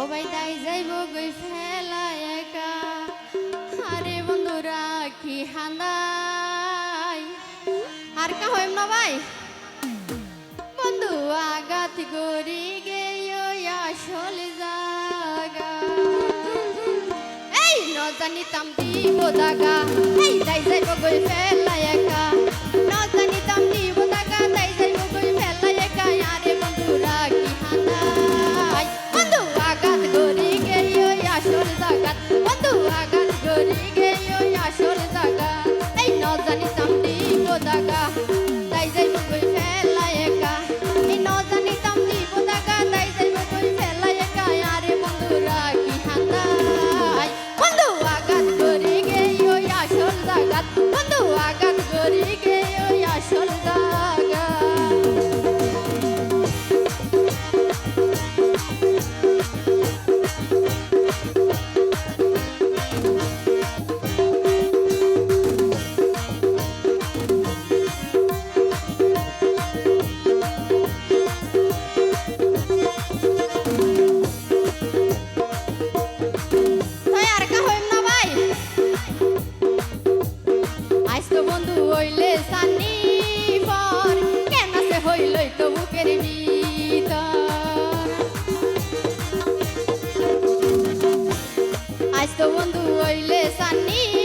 সবাই তাই যাইব গই ফেলা একা। আরে বন্ধুরা, কি হান্দাই আর কা হইম না ভাই? বন্ধু আগাত গরি গেয় আসল জাগা। এই, ন জানিতাম দিব দাগা। এই, তাই যাইব গই ফেলা একা। ন জানিতাম দিব দাগা, তাই যাইব গই ফেলা একা। আরে বন্ধুরা আজ তো বন্ধু হইলে সান্নি।